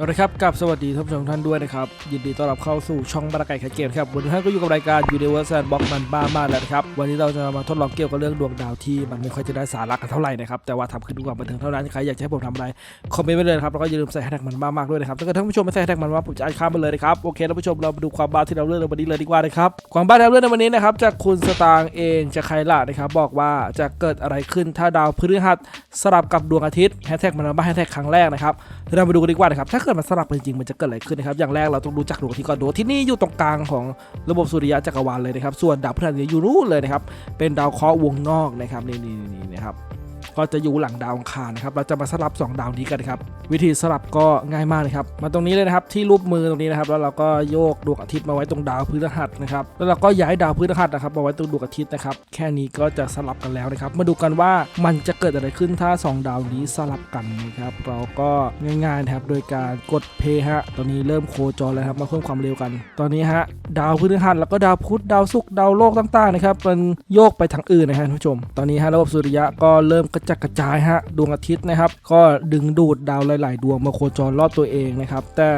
เอาละครับกับสวัสดีท่านผู้ชมท่านด้วยนะครับ ยินดีต้อนรับเข้าสู่ช่องบาราไก่แคทเกมครับ วันนี้ท่านก็อยู่กับรายการ Universe and Box มันบ้ามากแล้วครับ วันนี้เราจะมาทดลองเกี่ยวกับเรื่องดวงดาวที่มันไม่ค่อยจะได้สาระกันเท่าไหร่นะครับ แต่ว่าทำขึ้นด้วยความบันเทิงเท่านั้น ใครอยากให้ผมทำอะไร คอมเมนต์ไว้เลยครับ แล้วก็อย่าลืมใส่แฮชแท็กมันบ้ามากด้วยนะครับ ถ้าเกิดท่านผู้ชมไม่ใส่แฮชแท็กมันบ้าผมจะอ่านข้ามไปเลยนะครับ โอเคท่านผู้ชมเรามาดูความบ้าที่เราเลือกในวันนี้เลยดีกว่านะครับ ความบ้าที่เราเลือกในวันนี้นะครับจากคุณสตางเองจะใครล่ะนะครับบอกว่าจะเกิดอะไรขึ้นถ้าดาวพฤหัสสลับกับดวงอาทิตย์แฮชแท็กมันบ้าแฮชแท็กครั้งแรกนะครับเรามาดูกันดีกว่านะครับถ้าเกิดมันสลับกันจริงมันจะเกิดอะไรขึ้นนะครับ อย่างแรกเราต้องรู้จักดวงอาทิตย์ก่อนดวงอาทิตย์นี่อยู่ตรงกลางของระบบสุริยะจักรวาลเลยนะครับ ส่วนดาวพฤหัสเนี่ยอยู่นู้นเลยนะครับ เป็นดาวเคราะห์วงนอกนะครับนี่นี่นี่นะครับ ก็จะอยู่หลังดาวอังคารนะครับ เราจะมาสลับ 2 ดาวนี้กันครับ วิธีสลับก็ง่ายมากเลยครับ มาตรงนี้เลยนะครับที่รูปมือตรงนี้นะครับ แล้วเราก็โยกดวงอาทิตย์มาไว้ตรงดาวพฤหัสนะครับ แล้วเราก็ย้ายดาวพฤหัสนะครับมาไว้ตรงดวงอาทิตย์นะครับ แค่นี้ก็จะสลับกันแล้วนะครับ มาดูกันว่ามันจะเกิดอะไรขึ้นถ้า 2 ดาวนี้สลับกันนะครับ เราก็ง่ายๆนะครับ โดยการกดเพฮะ ตอนนี้เริ่มโคจรแล้วครับ มาเพิ่มความเร็วกัน ตอนนี้ฮะ ดาวพฤหัสแล้วก็ดาวพุธ ดาวศุกร์ ดาวโลกต่างๆนะครับ มันโยกไปทางอื่นนะครับท่านผู้ชม ตอนนี้ฮะระบบสุริยะก็เริ่มกระจัดกระจายฮะ ดวงอาทิตย์นะครับ ก็ดึงดูดดาวหลาย ๆ ดวงมาโคจรรอบตัวเองนะครับ แต่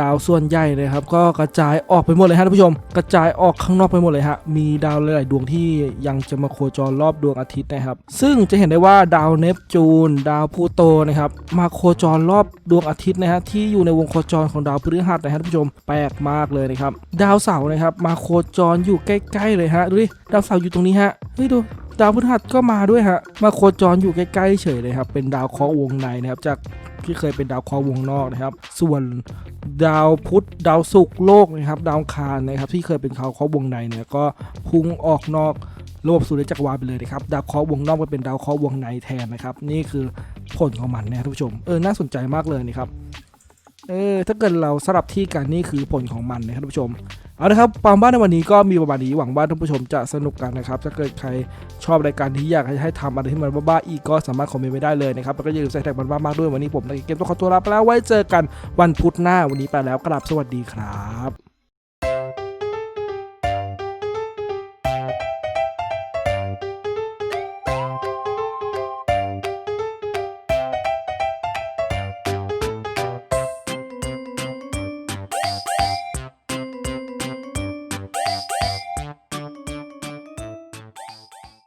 ดาวส่วนใหญ่นะครับ ก็กระจายออกไปหมดเลยฮะท่านผู้ชม กระจายออกข้างนอกไปหมดเลยฮะมีดาวหลายๆดวงที่ยังจะมาโคจรรอบดวงอาทิตย์นะครับ ซึ่งจะเห็นได้ว่าดาวเนปจูน ดาวพลูโตนะครับมาโคจรรอบดวงอาทิตย์นะฮะที่อยู่ในวงโคจรของดาวพฤหัสนะฮะท่านผู้ชมแปลกมากเลยนะครับ ดาวเสาร์นะครับ มาโคจรอยู่ใกล้ ๆ เลยฮะดูดิดาวเสาร์อยู่ตรงนี้ฮะเฮ้ยดูดาวพฤหัสก็มาด้วยฮะ มาโคจรอยู่ใกล้ๆเฉยเลยครับ เป็นดาวเคราะห์วงในนะครับ จาก ที่เคยเป็นดาวเคราะห์วงนอกนะครับ ส่วนดาวพุธดาวศุกร์โลกนะครับดาวคารนะครับที่เคยเป็นดาวเคราะห์วงในเนี่ยก็พุ่งออกนอกระบบสุริยะจักรวาลไปเลยนะครับดาวเคราะห์วงนอกไปเป็นดาวเคราะห์วงในแทนนะครับ นี่คือผลของมันนะครับท่านผู้ชมเออน่าสนใจมากเลยนะครับเออถ้าเกิดเราสลับที่กันนี่คือผลของมันนะครับท่านผู้ชม เอาละครับความบ้านในวันนี้ก็มีประมาณนี้หวังว่าท่านผู้ชมจะสนุกกันนะครับถ้าเกิดใครชอบรายการที่อยากให้ทำอะไรที่มันบ้าๆอีกก็สามารถคอมเมนต์ไว้ได้เลยนะครับแล้วก็อย่าลืมใส่แท็กมันบ้ามากด้วยวันนี้ผมในเกมต้องขอตัวลาไปแล้วไว้เจอกันวันพุธหน้าวันนี้ไปแล้วกราบสวัสดีครับ